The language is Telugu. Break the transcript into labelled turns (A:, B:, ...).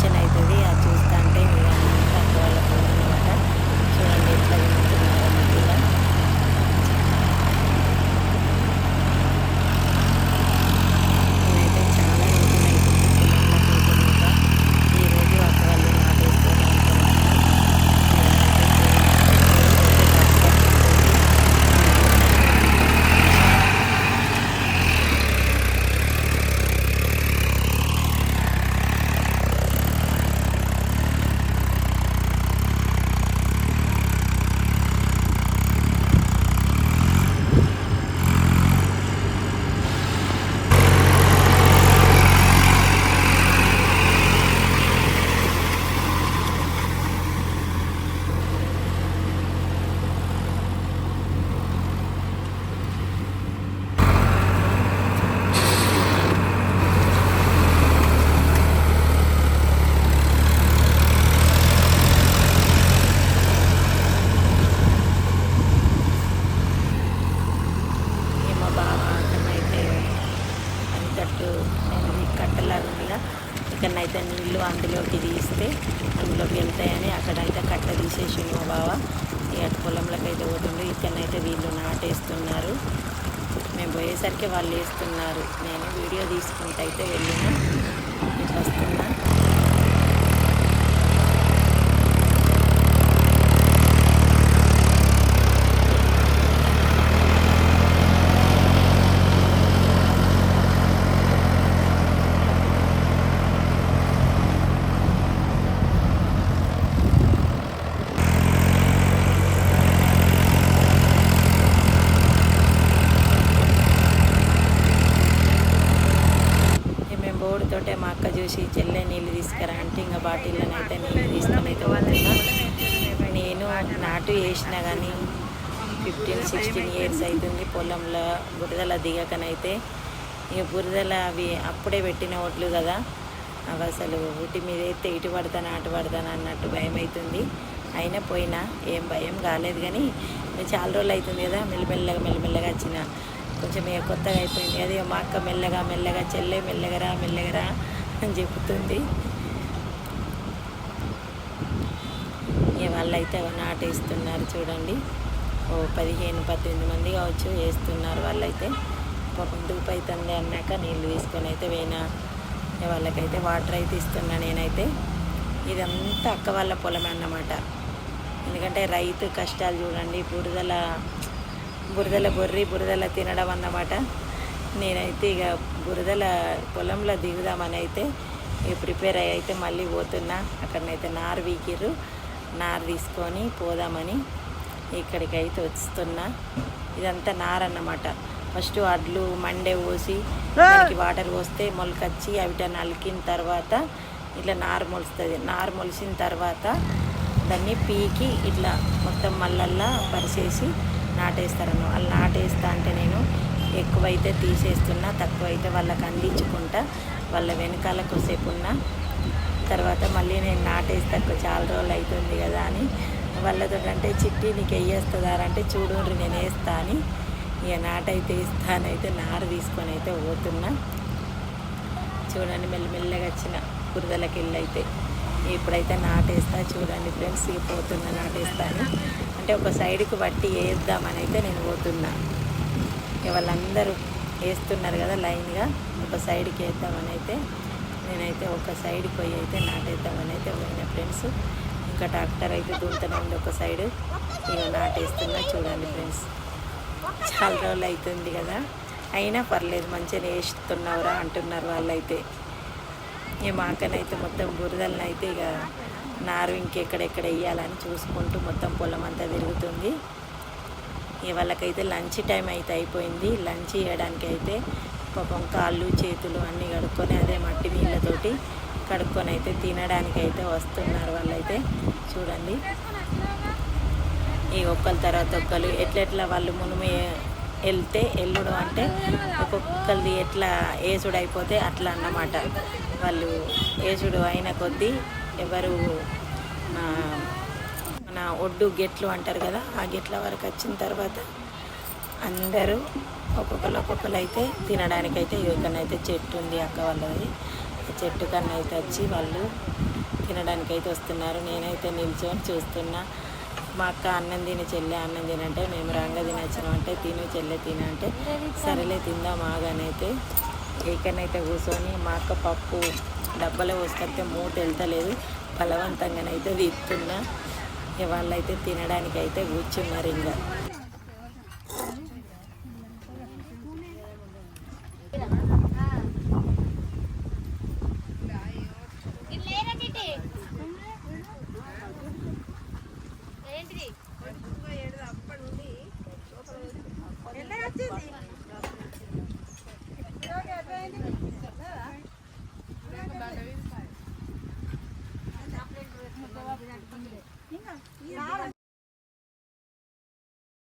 A: టెన్షన్ అవుతుంది అది చూస్తుంటే అంటే ఇక అంతా అక్క వాళ్ళ పొలం అనమాట చూడండి ఎట్లా తింటున్నారో మధ్యలో నేనైతే చాలా రోజులు అవుతుంది పొలంలోకి అయితే ఇంకా ఈరోజు అక్క వాళ్ళు నాటేస్తారు అనుకున్నాను ఏమో బాగా అక్కడనైతే అది కట్టు నేను ఈ కట్టలాగా ఉందిగా ఇక్కడనైతే నీళ్ళు అందులోకి తీస్తే అందులోకి వెళ్తాయని అక్కడైతే కట్ట తీసేసి మా బావ. ఇటు అటు పొలంలోకి అయితే పోతుండు ఇక్కడనైతే వీళ్ళు నాటేస్తున్నారు. మేము పోయేసరికి వాళ్ళు వేస్తున్నారు. నేను వీడియో తీసుకుంటూ అయితే వెళ్ళిన. ఇట్లా వస్తుంది ఇక మేము బోర్డుతోటే మా అక్క చూసి చెల్లె నీళ్ళు తీసుకురా అంటే ఇంకా బాటిల్లోనే అయితే నీళ్ళు తీసుకొని అయితే పోతున్నా నేను నాటు కానీ ఫిఫ్టీన్ సిక్స్టీన్ ఇయర్స్ అవుతుంది పొలంలో బురదల దిగకనైతే. ఇక బురదల అవి అప్పుడే పెట్టిన ఒట్లు కదా. అవి అసలు వీటి మీద అయితే ఇటు పడతానా అటు పడతానా అన్నట్టు భయం అవుతుంది. అయినా పోయినా ఏం భయం కాలేదు కానీ చాలా రోజులు అవుతుంది కదా మెల్లమెల్లగా మెల్లమెల్లగా వచ్చిన. కొంచెం ఇక కొత్తగా అయిపోయింది అది మా అక్క మెల్లగా మెల్లగా చెల్లె మెల్లగరా మెల్లగరా అని చెప్తుంది. అయితే నాటేస్తున్నారు చూడండి. ఓ పదిహేను పద్దెనిమిది మంది కావచ్చు వేస్తున్నారు వాళ్ళైతే. పాపం దూపు అవుతుంది అన్నాక నీళ్ళు తీసుకొని అయితే పోయినా వాళ్ళకైతే వాటర్ అయితే ఇస్తున్నా నేనైతే. ఇదంతా అక్క వాళ్ళ పొలమే అన్నమాట. ఎందుకంటే రైతు కష్టాలు చూడండి బురదల బురదల బొర్రి బురదల తినడం అన్నమాట. నేనైతే ఇక బురదల పొలంలో దిగుదామని అయితే ఇక ప్రిపేర్ అయ్యి అయితే మళ్ళీ పోతున్నా. అక్కడనైతే నారు వీకిర్రు. నార తీసుకొని పోదామని ఇక్కడికైతే వస్తున్నా. ఇదంతా నార అన్నమాట. ఫస్ట్ అడ్లు మండే పోసి దానికి వాటర్ పోస్తే మొలకొచ్చి అవిట నలికిన తర్వాత ఇట్లా నారు మొలుస్తుంది. నారు మొలిసిన తర్వాత దాన్ని పీకి ఇట్లా మొత్తం మళ్ళల్లా పరిచేసి నాటేస్తారను వాళ్ళు నాటేస్తా అంటే నేను ఎక్కువైతే తీసేస్తున్నా తక్కువైతే వాళ్ళకి అందించుకుంటా. వాళ్ళ వెనకాల కొద్దిసేపు ఉన్నా. తర్వాత మళ్ళీ నేను నాటేస్తాను చాలా రోజులు అవుతుంది కదా అని వాళ్ళతో అంటే చిట్టి నీకు వేయేస్తుందారంటే చూడండి నేను వేస్తా అని. ఇక నాటైతే ఇస్తానైతే నారు తీసుకొని అయితే పోతున్నా. చూడండి మెల్లమెల్లగా వచ్చిన బురదలకి వెళ్ళి ఇప్పుడైతే నాటేస్తా చూడండి ఫ్రెండ్స్ ఇక పోతున్నా నాటేస్తాను అంటే ఒక సైడ్కి బట్టి వేద్దామని అయితే నేను పోతున్నా. ఇక వాళ్ళందరూ వేస్తున్నారు కదా లైన్గా ఒక సైడ్కి వేద్దామని అయితే. నేనైతే ఒక సైడ్ పోయి అయితే నాటేద్దామని అయితే పోయిన ఫ్రెండ్స్ ఇంకా ట్రాక్టర్ అయితే దుంతనే ఉంది ఒక సైడ్ ఇక నాటేస్తున్నా చూడండి ఫ్రెండ్స్ చాలా రోజులు అవుతుంది కదా. అయినా పర్లేదు మంచిగా వేస్తున్నావురా అంటున్నారు వాళ్ళైతే. అయితే ఈ మాకనైతే మొత్తం బురదలను అయితే ఇక నారు ఇంకెక్కడెక్కడ వేయాలని చూసుకుంటూ మొత్తం పొలం అంతా తిరుగుతుంది. ఇవాళకైతే వాళ్ళకైతే లంచ్ టైం అయితే అయిపోయింది. లంచ్ చేయడానికి అయితే పాపం కాళ్ళు చేతులు అన్నీ కడుక్కొని అదే మట్టి నీళ్ళతోటి కడుక్కొని అయితే తినడానికి అయితే వస్తున్నారు వాళ్ళైతే. చూడండి. ఈ ఒక్కరి తర్వాత ఒక్కరు ఎట్లెట్లా వాళ్ళు మునుము వెళ్తే ఎల్లుడు అంటే ఒక్కొక్కరిది ఎట్లా ఏసుడు అయిపోతే అట్లా అన్నమాట. వాళ్ళు ఏసుడు అయిన కొద్దీ ఎవరు మన ఒడ్డు గెట్లు అంటారు కదా ఆ గెట్ల వరకు వచ్చిన తర్వాత అందరూ ఒక్కొక్కరు ఒక్కొక్కరు అయితే తినడానికైతే ఇక్కడనైతే చెట్టు ఉంది అక్క వాళ్ళది. ఆ చెట్టు కన్నా అయితే వచ్చి వాళ్ళు తినడానికి అయితే వస్తున్నారు. నేనైతే నిల్చొని చూస్తున్నా. మా అక్క అన్నం తిని చెల్లె అన్నం తినంటే మేము రంగ తినచ్చినాం అంటే తిను చెల్లె తిన అంటే సరేలే తిందాం ఆగానైతే ఇక్కడనైతే కూర్చొని మా అక్క పప్పు డబ్బాలో పోసుకొస్తే మూట వెళ్తలేదు. బలవంతంగానైతే తీస్తున్నా ఇక వాళ్ళైతే తినడానికి అయితే కూర్చున్నారు ఇంకా.